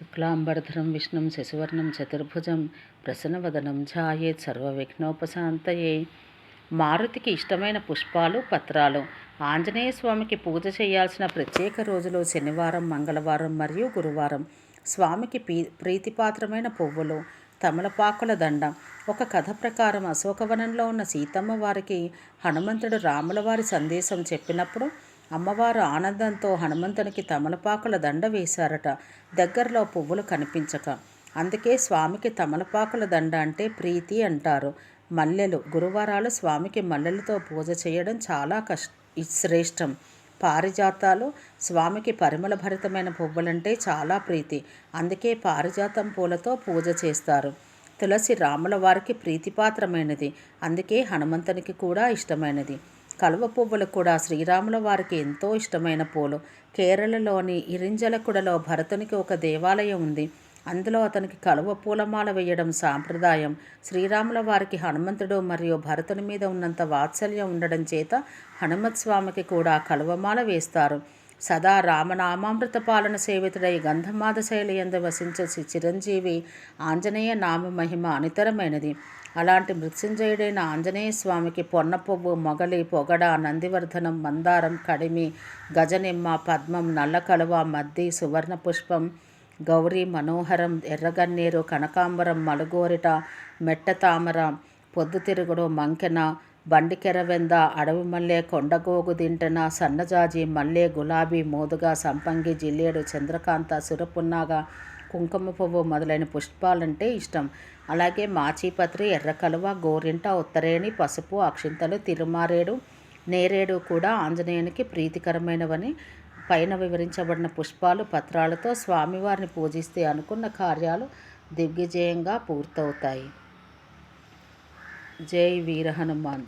శుక్లాంబరధరం విష్ణుం శశివర్ణం చతుర్భుజం ప్రసన్నవదనం ఝాయేత్ సర్వవిఘ్నోపశాంతయే. మారుతికి ఇష్టమైన పుష్పాలు పత్రాలు. ఆంజనేయ స్వామికి పూజ చేయాల్సిన ప్రత్యేక రోజులు శనివారం మంగళవారం మరియు గురువారం. స్వామికి పీ ప్రీతిపాత్రమైన పువ్వులు తమలపాకుల దండ. ఒక కథ ప్రకారం అశోకవనంలో ఉన్న సీతమ్మ వారికి హనుమంతుడు రాముల వారి సందేశం చెప్పినప్పుడు అమ్మవారు ఆనందంతో హనుమంతునికి తమలపాకుల దండ వేశారట. దగ్గరలో పువ్వులు కనిపించక. అందుకే స్వామికి తమలపాకుల దండ అంటే ప్రీతి అంటారు. మల్లెలు గురువారాలు స్వామికి మల్లెలతో పూజ చేయడం చాలా కష్ శ్రేష్టం. పారిజాతాలు స్వామికి పరిమళ భరితమైన పువ్వులంటే చాలా ప్రీతి. అందుకే పారిజాతం పూలతో పూజ చేస్తారు. తులసి రాముల వారికి ప్రీతిపాత్రమైనది. అందుకే హనుమంతునికి కూడా ఇష్టమైనది. కలువ పువ్వులు కూడా శ్రీరాముల వారికి ఎంతో ఇష్టమైన పూలు. కేరళలోని ఇరింజలకుడలో భరతునికి ఒక దేవాలయం ఉంది. అందులో అతనికి కలువ పూలమాల వేయడం సాంప్రదాయం. శ్రీరాముల వారికి హనుమంతుడు మరియు భరతుని మీద ఉన్నంత వాత్సల్యం ఉండడం చేత హనుమత్ స్వామికి కూడా కలువమాల వేస్తారు. సదా రామనామామృత పాలన సేవితుడై గంధమాద శైలి ఎందు వసించే చిరంజీవి ఆంజనేయ నామ మహిమ అనితరమైనది. అలాంటి మృత్యుంజయుడైన ఆంజనేయ స్వామికి పొన్న పువ్వు మొగలి పొగడ నందివర్ధనం మందారం కడిమి గజనిమ్మ పద్మం నల్ల కలువ మద్ది సువర్ణ పుష్పం గౌరీ మనోహరం ఎర్రగన్నేరు కనకాంబరం మలుగోరిట మెట్ట తామర పొద్దుతిరుగుడు మంకెన బండికెరవెంద అడవి మల్లె కొండగోగు దింటన సన్నజాజి మల్లె గులాబీ మోదుగా సంపంగి జిల్లేడు చంద్రకాంత సురపున్నాగ కుంకుమ పువ్వు మొదలైన పుష్పాలంటే ఇష్టం. అలాగే మాచిపత్రి ఎర్రకలువ గోరింట ఉత్తరేణి పసుపు అక్షింతలు తిరుమారేడు నేరేడు కూడా ఆంజనేయునికి ప్రీతికరమైనవని పైన వివరించబడిన పుష్పాలు పత్రాలతో స్వామివారిని పూజిస్తే అనుకున్న కార్యాలు దిగ్విజయంగా పూర్తవుతాయి. జై వీర హనుమాన్.